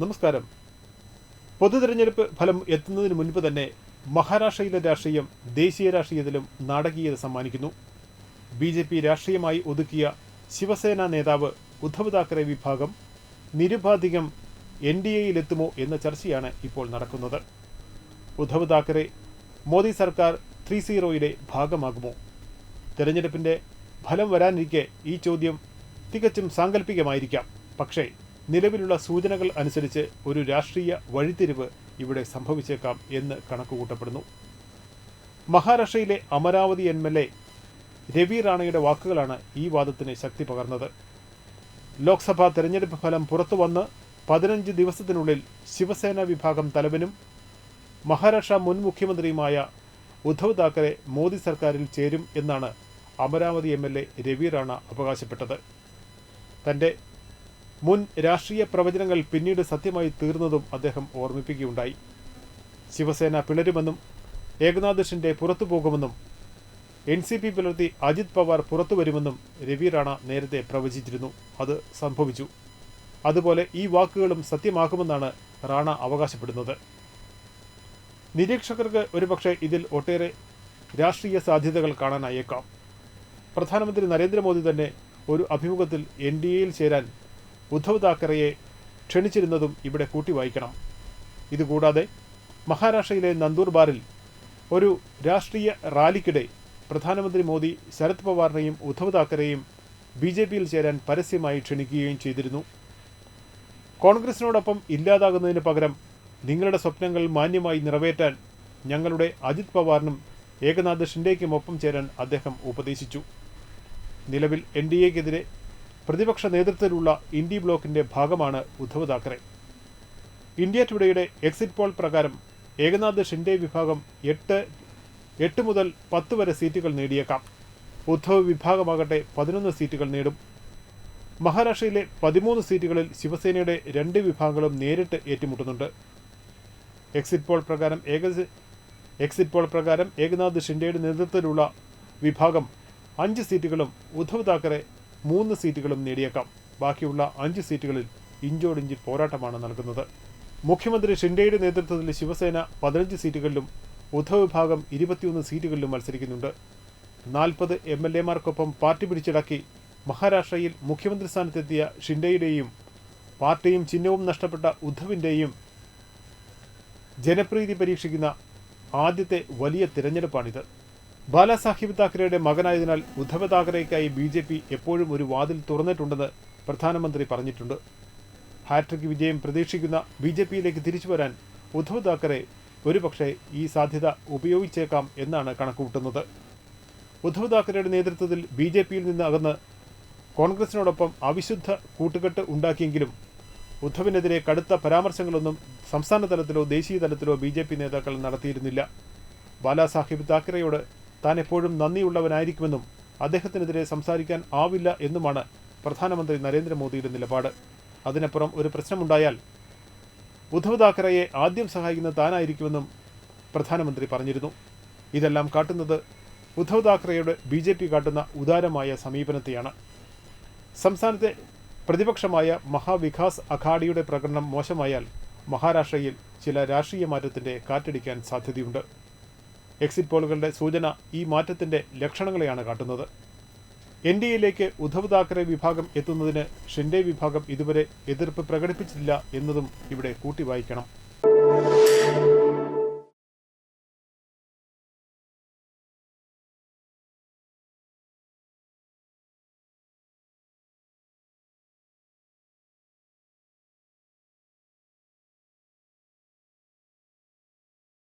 നമസ്കാരം. പൊതു തിരഞ്ഞെടുപ്പ് ഫലം എത്തുന്നതിന് മുൻപ് തന്നെ മഹാരാഷ്ട്രയിലെ രാഷ്ട്രീയം ദേശീയ രാഷ്ട്രീയത്തിലും നാടകീയത സമ്മാനിക്കുന്നു. ബി ജെ പി രാഷ്ട്രീയമായി ഒതുക്കിയ ശിവസേന നേതാവ് ഉദ്ധവ് താക്കറെ വിഭാഗം നിരുപാധികം എൻ ഡി എയിലെത്തുമോ എന്ന ചർച്ചയാണ് ഇപ്പോൾ നടക്കുന്നത്. ഉദ്ധവ് താക്കറെ മോദി സർക്കാർ ത്രീ സീറോയുടെ ഭാഗമാകുമോ? തെരഞ്ഞെടുപ്പിന്റെ ഫലം വരാനിരിക്കെ ഈ ചോദ്യം തികച്ചും സാങ്കല്പികമായിരിക്കാം പക്ഷേ നിലവിലുള്ള സൂചനകൾ അനുസരിച്ച് ഒരു രാഷ്ട്രീയ വഴിത്തിരിവ് ഇവിടെ സംഭവിച്ചേക്കാം എന്ന് കണക്കുകൂട്ടപ്പെടുന്നു. മഹാരാഷ്ട്രയിലെ Amravati M L A Ravi റാണയുടെ വാക്കുകളാണ് ഈ വാദത്തിന് ശക്തി പകർന്നത്. ലോക്സഭാ തെരഞ്ഞെടുപ്പ് ഫലം പുറത്തുവന്ന് പതിനഞ്ച് ദിവസത്തിനുള്ളിൽ ശിവസേന വിഭാഗം തലവനും മഹാരാഷ്ട്ര മുൻ മുഖ്യമന്ത്രിയുമായ ഉദ്ധവ് താക്കറെ മോദി സർക്കാരിൽ ചേരും എന്നാണ് Amravati M L A Ravi Rana അവകാശപ്പെട്ടത്. തന്റെ മുൻ രാഷ്ട്രീയ പ്രവചനങ്ങൾ പിന്നീട് സത്യമായി തീർന്നതും അദ്ദേഹം ഓർമ്മിപ്പിക്കുകയുണ്ടായി. ശിവസേന പിളരുമെന്നും ഏകനാഥ് പുറത്തു പോകുമെന്നും എൻ സി പി പുലർത്തി അജിത് പവാർ പുറത്തു വരുമെന്നും രവി റാണ നേരത്തെ പ്രവചിച്ചിരുന്നു. അത് സംഭവിച്ചു. അതുപോലെ ഈ വാക്കുകളും സത്യമാകുമെന്നാണ് റാണ അവകാശപ്പെടുന്നത്. നിരീക്ഷകർക്ക് ഒരുപക്ഷെ ഇതിൽ ഒട്ടേറെ രാഷ്ട്രീയ സാധ്യതകൾ കാണാനായേക്കാം. പ്രധാനമന്ത്രി നരേന്ദ്രമോദി തന്നെ ഒരു അഭിമുഖത്തിൽ എൻ ഡി എയിൽ ചേരാൻ ഉദ്ധവ് താക്കറെയെ ക്ഷണിച്ചിരുന്നതും ഇവിടെ കൂട്ടി വായിക്കണം ഇതുകൂടാതെ മഹാരാഷ്ട്രയിലെ നന്ദൂർബാറിൽ ഒരു രാഷ്ട്രീയ റാലിക്കിടെ പ്രധാനമന്ത്രി മോദി ശരത് പവാറിനെയും ഉദ്ധവ് താക്കറെയും ബി ജെ പിയിൽ ചേരാൻ പരസ്യമായി ക്ഷണിക്കുകയും ചെയ്തിരുന്നു. കോൺഗ്രസിനോടൊപ്പം ഇല്ലാതാകുന്നതിന് പകരം നിങ്ങളുടെ സ്വപ്നങ്ങൾ മാന്യമായി നിറവേറ്റാൻ ഞങ്ങളുടെ അജിത് പവാറിനും ഏകനാഥ് ഷിൻഡേക്കുമൊപ്പം ചേരാൻ അദ്ദേഹം ഉപദേശിച്ചു. നിലവിൽ എൻ ഡി എക്കെതിരെ പ്രതിപക്ഷ നേതൃത്വത്തിലുള്ള ഇന്ത്യ ബ്ലോക്കിന്റെ ഭാഗമാണ് ഉദ്ധവ് താക്കറെ. ഇന്ത്യ ടുഡേയുടെ എക്സിറ്റ് പോൾ പ്രകാരം ഏകനാഥ് ഷിൻഡെ വിഭാഗം എട്ട് എട്ട് മുതൽ പത്ത് വരെ സീറ്റുകൾ നേടിയേക്കാം. ഉദ്ധവ് വിഭാഗമാകട്ടെ പതിനൊന്ന് സീറ്റുകൾ നേടും. മഹാരാഷ്ട്രയിലെ പതിമൂന്ന് സീറ്റുകളിൽ ശിവസേനയുടെ രണ്ട് വിഭാഗങ്ങളും നേരിട്ട് ഏറ്റുമുട്ടുന്നുണ്ട്. എക്സിറ്റ് പോൾ പ്രകാരം ഏക എക്സിറ്റ് പോൾ പ്രകാരം ഏകനാഥ് ഷിൻഡെയുടെ നേതൃത്വത്തിലുള്ള വിഭാഗം അഞ്ച് സീറ്റുകളും ഉദ്ധവ് താക്കറെ മൂന്ന് സീറ്റുകളും നേടിയേക്കാം. ബാക്കിയുള്ള അഞ്ച് സീറ്റുകളിൽ ഇഞ്ചോടിഞ്ച് പോരാട്ടമാണ് നൽകുന്നത്. മുഖ്യമന്ത്രി ഷിൻഡെയുടെ നേതൃത്വത്തിൽ ശിവസേന പതിനഞ്ച് സീറ്റുകളിലും ഉദ്ധവ് വിഭാഗം ഇരുപത്തിയൊന്ന് സീറ്റുകളിലും മത്സരിക്കുന്നുണ്ട്. നാൽപ്പത് എം എൽ എമാർക്കൊപ്പം പാർട്ടി പിടിച്ചടക്കി മഹാരാഷ്ട്രയിൽ മുഖ്യമന്ത്രി സ്ഥാനത്തെത്തിയ ഷിൻഡെയുടെയും പാർട്ടിയും ചിഹ്നവും നഷ്ടപ്പെട്ട ഉദ്ധവിന്റെയും ജനപ്രീതി പരീക്ഷിക്കുന്ന ആദ്യത്തെ വലിയ തിരഞ്ഞെടുപ്പാണിത്. ബാലാസാഹിബ് താക്കറെയുടെ മകനായതിനാൽ ഉദ്ധവ് താക്കറേക്കായി ബി ജെ പി എപ്പോഴും ഒരു വാതിൽ തുറന്നിട്ടുണ്ടെന്ന് പ്രധാനമന്ത്രി പറഞ്ഞിട്ടുണ്ട്. ഹാട്രിക് വിജയം പ്രതീക്ഷിക്കുന്ന ബി ജെ പിയിലേക്ക് തിരിച്ചു വരാൻ ഉദ്ധവ് താക്കറെ ഒരുപക്ഷെ ഈ സാധ്യത ഉപയോഗിച്ചേക്കാം എന്നാണ് കണക്കുകൂട്ടുന്നത്. ഉദ്ധവ് താക്കറെയുടെ നേതൃത്വത്തിൽ ബി ജെ പിയിൽ നിന്ന് അകന്ന് കോൺഗ്രസിനോടൊപ്പം അവിശുദ്ധ കൂട്ടുകെട്ട് ഉണ്ടാക്കിയെങ്കിലും ഉദ്ധവിനെതിരെ കടുത്ത പരാമർശങ്ങളൊന്നും സംസ്ഥാന തലത്തിലോ ദേശീയ തലത്തിലോ ബി നേതാക്കൾ നടത്തിയിരുന്നില്ല. ബാലാസാഹിബ് താക്കറെയോട് താൻ എപ്പോഴും നന്ദിയുള്ളവനായിരിക്കുമെന്നും അദ്ദേഹത്തിനെതിരെ സംസാരിക്കാൻ ആവില്ല എന്നുമാണ് പ്രധാനമന്ത്രി നരേന്ദ്രമോദിയുടെ നിലപാട്. അതിനപ്പുറം ഒരു പ്രശ്നമുണ്ടായാൽ ഉദ്ധവ് താക്കറയെ ആദ്യം സഹായിക്കുന്ന താനായിരിക്കുമെന്നും പ്രധാനമന്ത്രി പറഞ്ഞിരുന്നു. ഇതെല്ലാം കാട്ടുന്നത് ഉദ്ധവ് താക്കറെയോട് ബി ജെ പി കാട്ടുന്ന ഉദാരമായ സമീപനത്തെയാണ്. സംസ്ഥാനത്തെ പ്രതിപക്ഷമായ മഹാവികാസ് അഘാഡിയുടെ പ്രകടനം മോശമായാൽ മഹാരാഷ്ട്രയിൽ ചില രാഷ്ട്രീയ മാറ്റത്തിന്റെ കാറ്റടിക്കാൻ സാധ്യതയുണ്ട്. എക്സിറ്റ് പോളുകളുടെ സൂചന ഈ മാറ്റത്തിന്റെ ലക്ഷണങ്ങളെയാണ് കാട്ടുന്നത്. എൻ ഡി എയിലേക്ക് ഉദ്ധവ് താക്കറെ വിഭാഗം എത്തുന്നതിന് ഷിൻഡെ വിഭാഗം ഇതുവരെ എതിർപ്പ് പ്രകടിപ്പിച്ചിട്ടില്ല എന്നതും ഇവിടെ കൂട്ടി വായിക്കണം